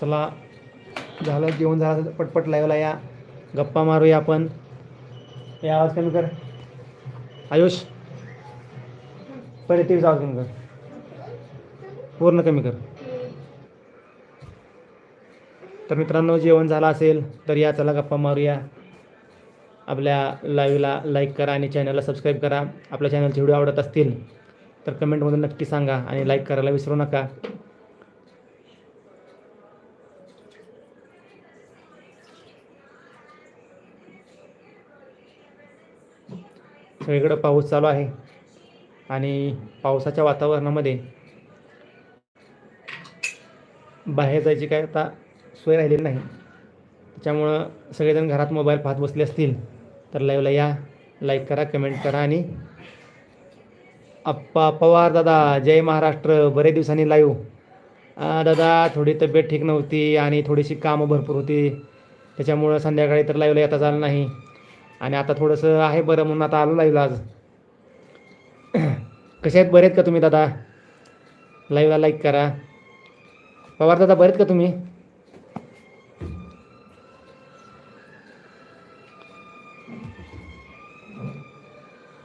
चला झालं जेवण झालं पटपट लाईव्हला या. गप्पा मारूया आपण. हे आवाज कमी कर. आयुष पहिले टी आवाज कमी कर. पूर्ण कमी कर. तर मित्रांनो जेवण झालं असेल तर या चला गप्पा मारूया. आपल्या लाईव्हला लाईक करा आणि चॅनलला सबस्क्राईब करा. आपल्या चॅनलचे व्हिडिओ आवडत असतील तर कमेंटमधून नक्की सांगा आणि लाईक करायला विसरू नका. सगळीकडं पाऊस चालू आहे. आणि पावसाच्या वातावरणामध्ये बाहेर जायची काय आता सोय राहिलेली नाही. त्याच्यामुळं सगळेजण घरात मोबाईल पाहत बसले असतील तर लाईव्हला या. लाईक करा कमेंट करा आणि अप्पा पवार दादा जय महाराष्ट्र. बरे दिवसांनी लाईव्ह दादा थोडी तब्येत ठीक नव्हती आणि थोडीशी कामं भरपूर होती. त्याच्यामुळं संध्याकाळी तर लाईव्हला येता झालं नाही. आणि आता थोडंसं आहे बरं म्हणून आता आलो लाईव्हला आज. कसे आहेत? बरे आहेत का तुम्ही दादा? लाईव्हला लाईक करा. पवार दादा बरेत का तुम्ही?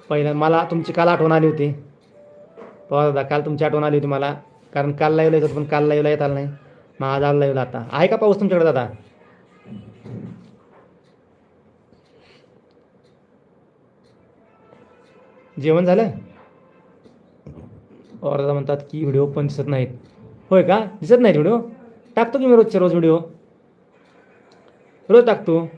पहिलं मला तुमची काल आठवण आली होती. पवार दादा काल तुमची आठवण आली होती मला. कारण काल लाईव्हला येत होतं पण काल लाईव्हला येत आलं नाही. मग आज आलं लाईव्हला आता. आहे का पाऊस तुमच्याकडे दादा? जेवण झालं? और दादा म्हणतात की व्हिडिओ पण दिसत नाहीत. होय का? दिसत नाहीत व्हिडिओ? टाकतो की मी रोजच्या रोज व्हिडिओ? रोज टाकतो.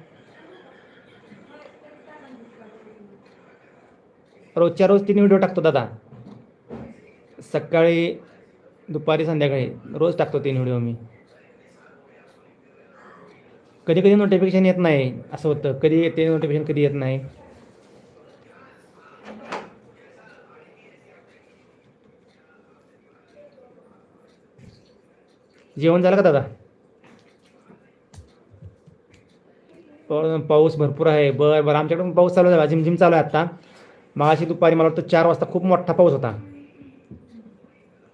रोजच्या रोज तीन व्हिडिओ टाकतो दादा. सकाळी दुपारी संध्याकाळी रोज टाकतो तीन व्हिडिओ मी. कधी कधी नोटिफिकेशन येत नाही असं होतं. कधी येते नोटिफिकेशन कधी येत नाही. जेवण झालं का दादा? पाऊस भरपूर आहे. बरं बरं. आमच्याकडे पण पाऊस चालू झाला. झिमझिम चालू आहे आत्ता मागाशी दुपारी मला वाटतं चार वाजता खूप मोठा पाऊस होता.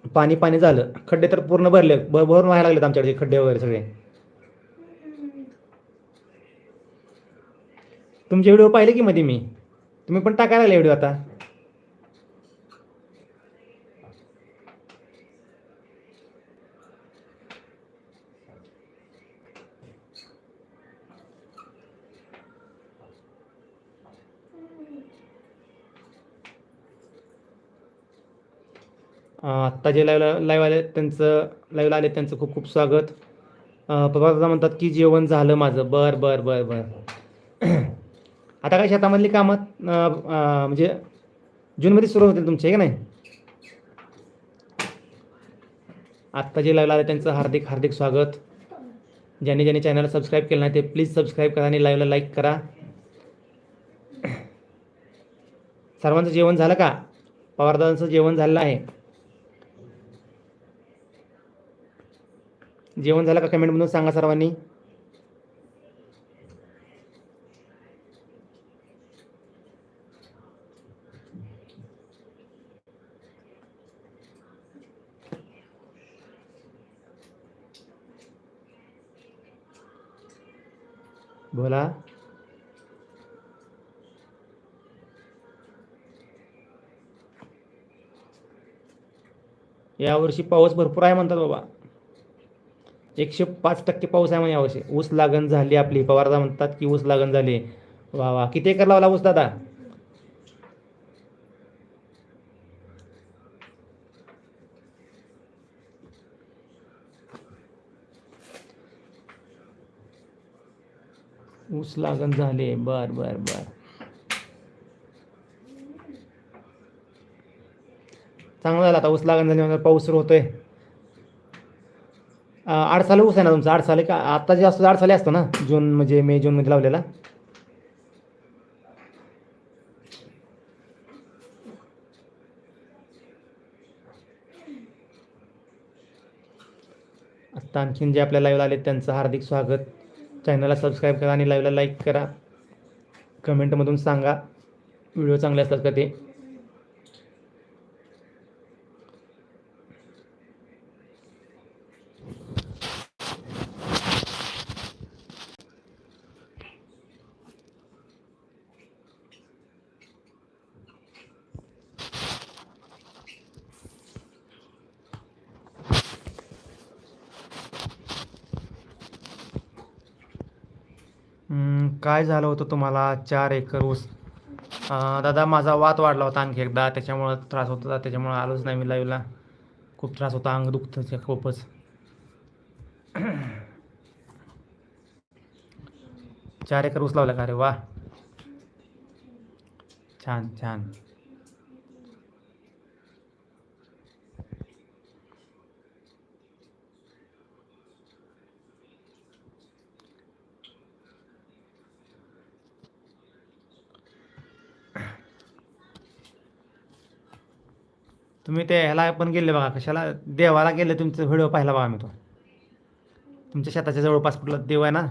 पाणी पाणी झालं. खड्डे तर पूर्ण भरले. भर भरून व्हायला लागलेत आमच्याकडे खड्डे वगैरे सगळे. तुमचे व्हिडिओ पाहिले की मध्ये मी? तुम्ही पण टाकायला लागले व्हिडिओ आता? आत्ता जे लाईव्ह लाईव्ह आले त्यांचं लाईव्हला आले त्यांचं खूप खूप स्वागत. प्रभात म्हणतात की जेवण झालं माझं. बर बर बर बर. आता काय शेतामधली कामं? म्हणजे जूनमध्ये सुरू होतील तुमचे आहे का नाही? आत्ता जे लाईव्हला आले त्यांचं हार्दिक हार्दिक स्वागत. ज्यांनी ज्यांनी चॅनलला सबस्क्राईब केलं नाही ते प्लीज सबस्क्राईब करा आणि लाईव्हला लाईक करा. सर्वांचं जेवण झालं का? पवारदादांचं जेवण झालेलं आहे. जेवण झालं का कमेंटमधून सांगा सर्वांनी? बोला. यावर्षी पाऊस भरपूर आहे म्हणतात बाबा. एकशे पाच टक्के पाऊस आहे म्हणे यावर्षी. ऊस लागण झाली आपली. पवारदा म्हणतात की ऊस लागण झाली. वा वा. किती एकर लावला ऊस दादा? ऊस लागण झाले. बर बर बर. चांगला झाला आता. ऊस लागण झाल्यानंतर पाऊस सुरू होतोय. आठ साल ऊस आहे ना तुमचा? आठ साले का आत्ता जे असतो आठ साले असतो ना? जून म्हणजे मे जूनमध्ये लावलेला? आत्ता आणखीन जे आपल्या लाईव्हला आले त्यांचं हार्दिक स्वागत. चॅनलला सबस्क्राईब करा आणि लाईव्हला लाईक करा. कमेंटमधून सांगा. व्हिडिओ चांगले असतात का ते? काय झालं होतं तुम्हाला? चार एकर ऊस. दादा माझा वात वाढला होता आणखी एकदा. त्याच्यामुळं त्रास होत होता. त्याच्यामुळं आलोच नाही मी लाईव्हला. खूप त्रास होता. अंग दुखतं खूपच. चार एकर ऊस लावला का रे? वा. छान छान. तुम्ही ते ह्याला पण गेले बघा कशाला? देवाला गेले तुमचा व्हिडिओ पाहिला बघा मी तो. तुमच्या शेताच्या जवळपास कुठला देव आहे ना?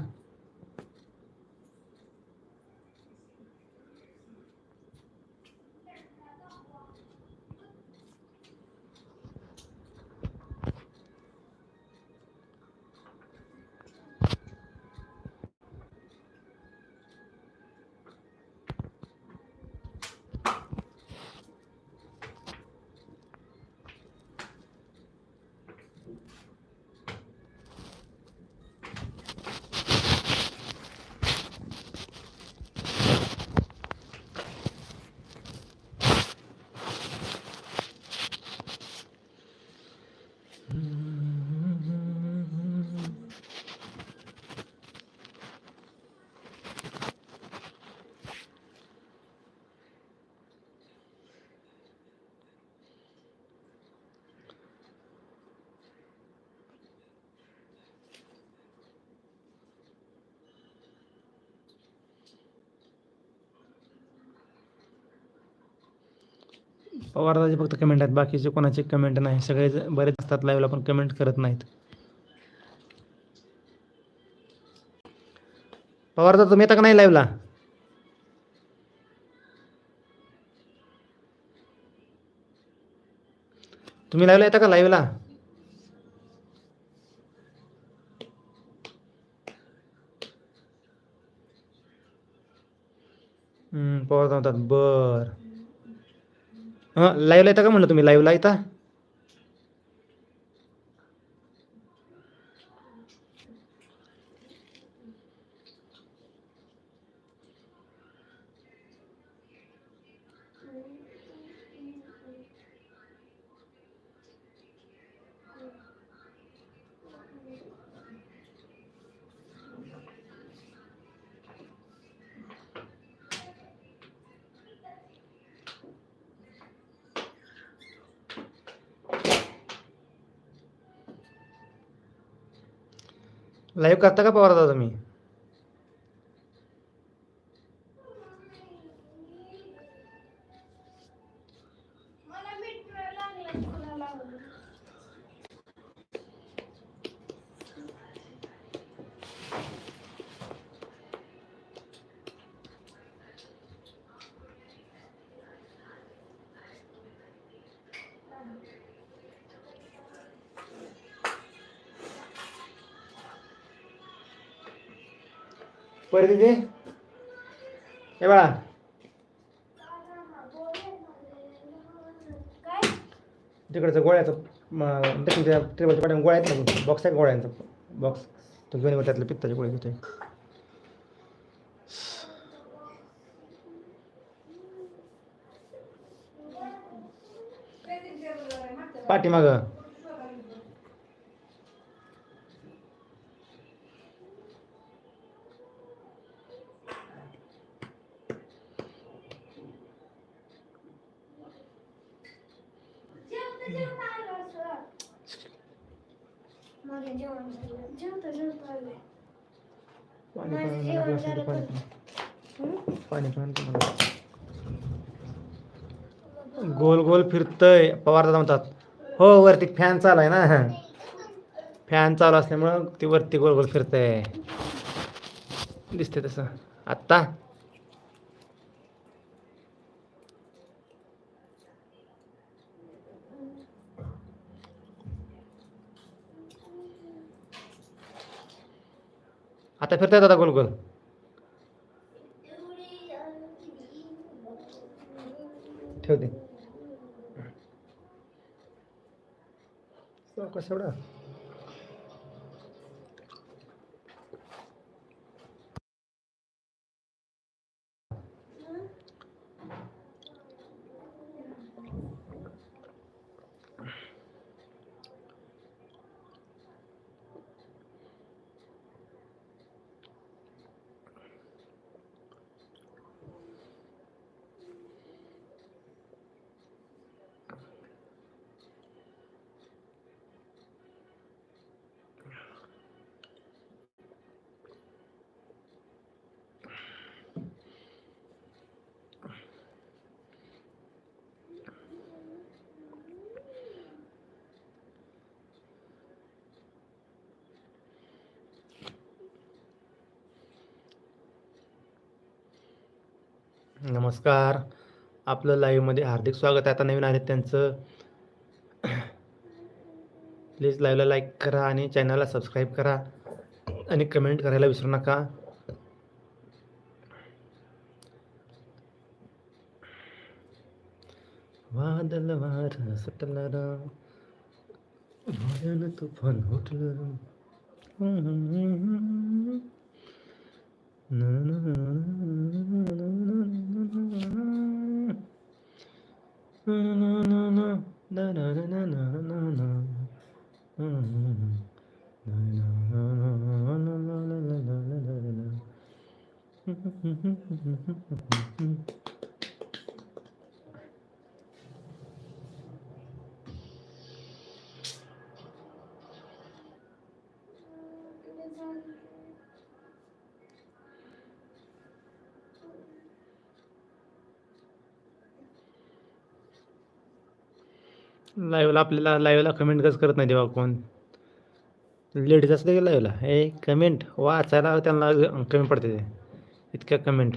पवारदाचे फक्त कमेंट आहेत. बाकीचे कोणाचे कमेंट नाही सगळे बरेच असतात लाईव्हला पण कमेंट करत नाहीत. पवारदा तुम्ही येता का नाही लाईव्हला तुम्ही लाईव्हला येता का लाईव्हला हम्म, पवारदा म्हणतात बर. हां लाईव्हला येता का म्हणलं तुम्ही? लाईव्हला येता? लाईव्ह करता का पवारदा तुम्ही परत दे. हे बाळा. तिकडचं गोळ्याचं म- त्या टेबलच्या पाठीमागे गोळ्या आहेत ना बॉक्स आहे का गोळ्यांचा? बॉक्स तो घेऊन त्यातलं त्यातले पित्ताचे गोळे घेतोय पाठीमागं जेवता जेवता आलो असं माझं जेवण झालं जेवता जेवता आले पाणी माझं पण जेवण ग्लासमध्ये झालं पाणी तर हं? पण. पाणी पण आणतो मला. गोल गोल फिरतय. पवार म्हणतात हो वरती फॅन चालू आहे ना. फॅन चालू असल्यामुळं ती वरती गोल गोल फिरतय. दिसते तसं. आत्ता? आता फिरतायत आता गोल गोल. ठेवते. कसं एवढं नमस्कार. आपलं लाईव्हमध्ये हार्दिक स्वागत आहे. आता नवीन आले त्यांचं प्लीज लाईव्हला लाईक करा आणि चॅनलला सबस्क्राईब करा आणि कमेंट करायला विसरू नका. वादल वार सुटलं भजन तुफान उठलं. Mm-hmm. लाईव्हला आपल्याला लाईव्हला कमेंट कसं करत नाही देवा कोण? लेडीज असते की लाईव्हला हे कमेंट वाचायला त्यांना कमी पडते ते. इतक्या कमेंट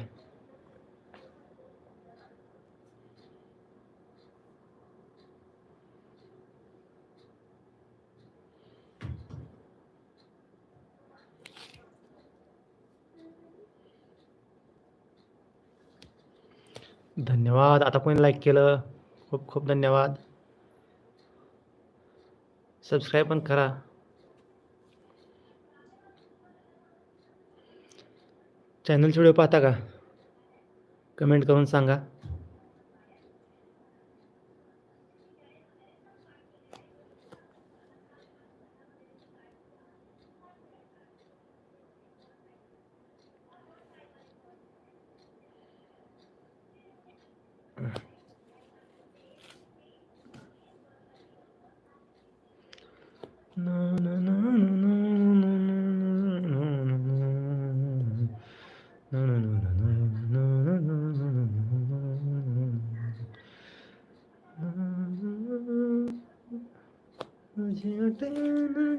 धन्यवाद. आता कोणी लाईक केलं? खूप खूप धन्यवाद. सबस्क्राईब पण करा. चॅनलचे व्हिडिओ पाहता का? कमेंट करून सांगा. there.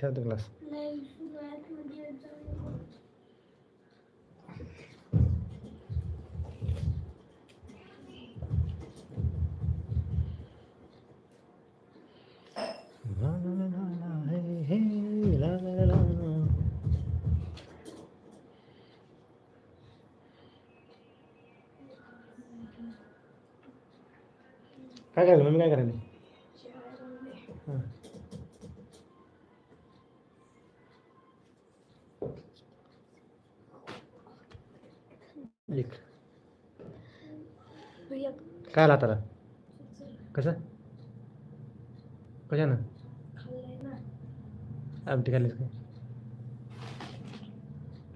La la la. काय करायला मम्मी काय करायला हां एक भैया, काय आला हाताला कसं? कशानं? ना आमटी खाल्लीस काय?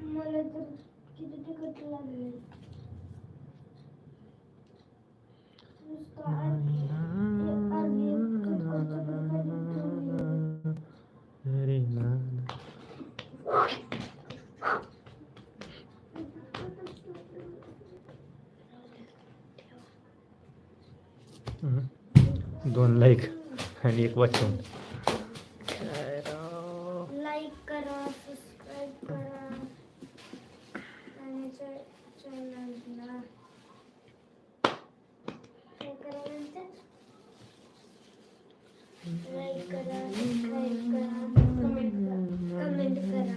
मला दोन लाईक आणि एक वाचून. लाईक करा सबस्क्राईब करा. आणि चॅनलला काय करा लाईक करा सबस्क्राईब करा कमेंट करा. कमेंट करा.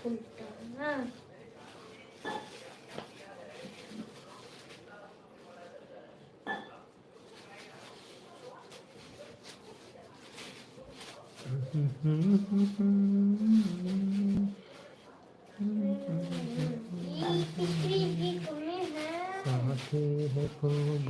है साथी है खूब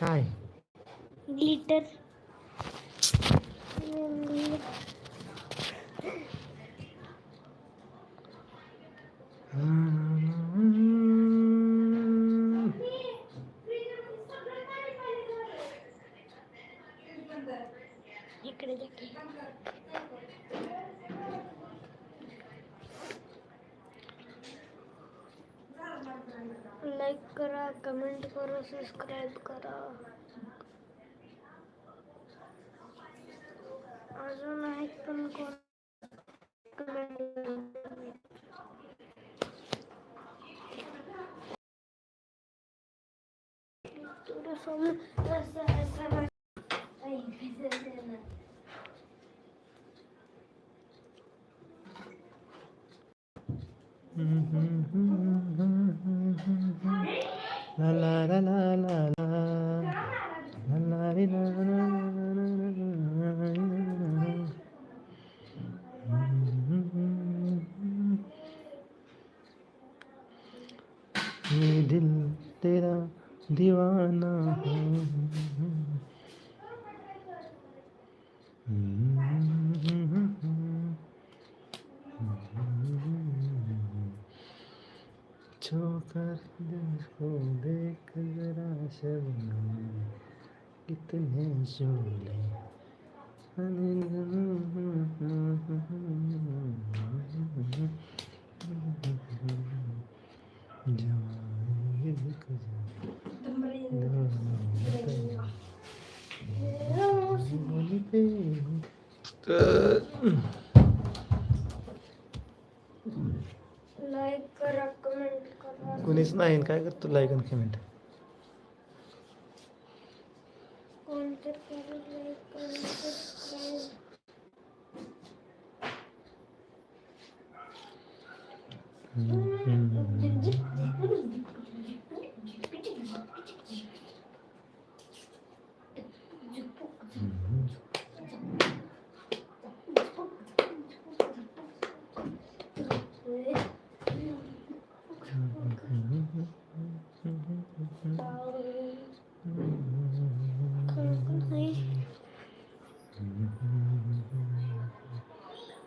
काय? ग्लिटर इकडे देखील लाईक करा कमेंट करा सबस्क्राईब करा अजून आहेत पण कोण कमेंट थोडंसं असं असं वाट- ऐकायचं लाईक लाईक करा कमेंट करा. कुणीच नाही काय करतो? लाईक आणि कमेंट कोणते करा लाईक करा सबस्क्राईब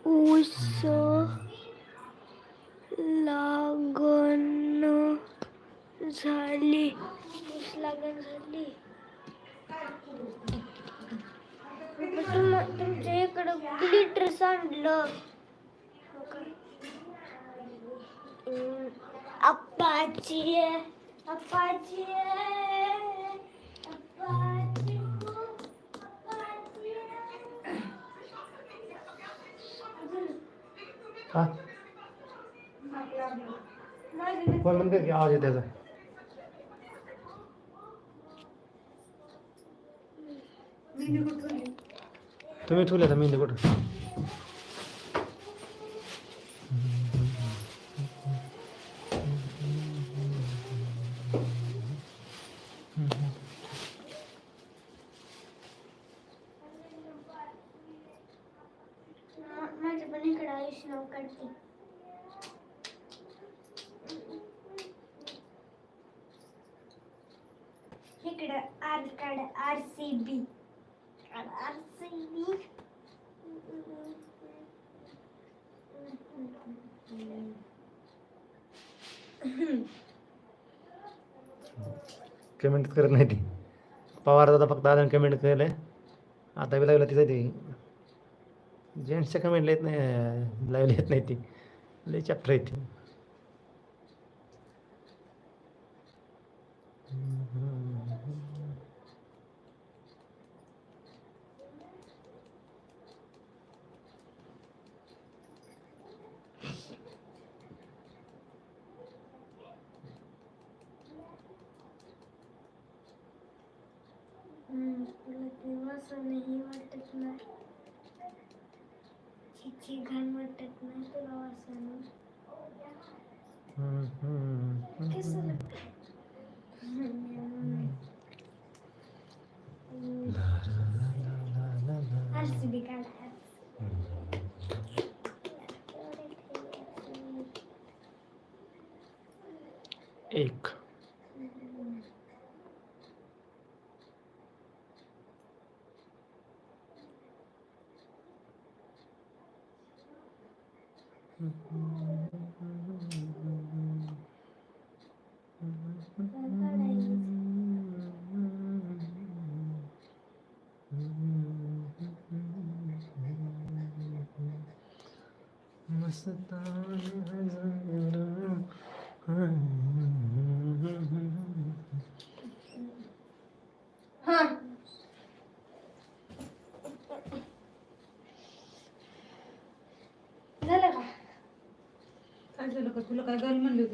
ऊस लागण झाली. ऊस लागण झाली. तुमच्या इकडं ग्लिटर सांडलं अं, आहे. अप्पाची अप्पाची अप्पाची हा कोण म्हणते की आवाज त्याचा तुम्ही ठेवले तर मेहंदी कुठं माझं पण इकडं आयुष्य नाव काढते इकडं आर काढ R C B R C B comment करत नाही ती. पवार दादा फक्त आल्यानं कमेंट केलंय आता बी लावलं तिथं ती. जेंट्सच्या कमेंट येत नाही लावली येत नाही ती. लई चॅप्टर येते तुला दिवस नाही वाटत नाही चिची घाण वाटत नाही तुला वासानं कसं आरसीबी काढा एक. झालं घाल म्हणली होती.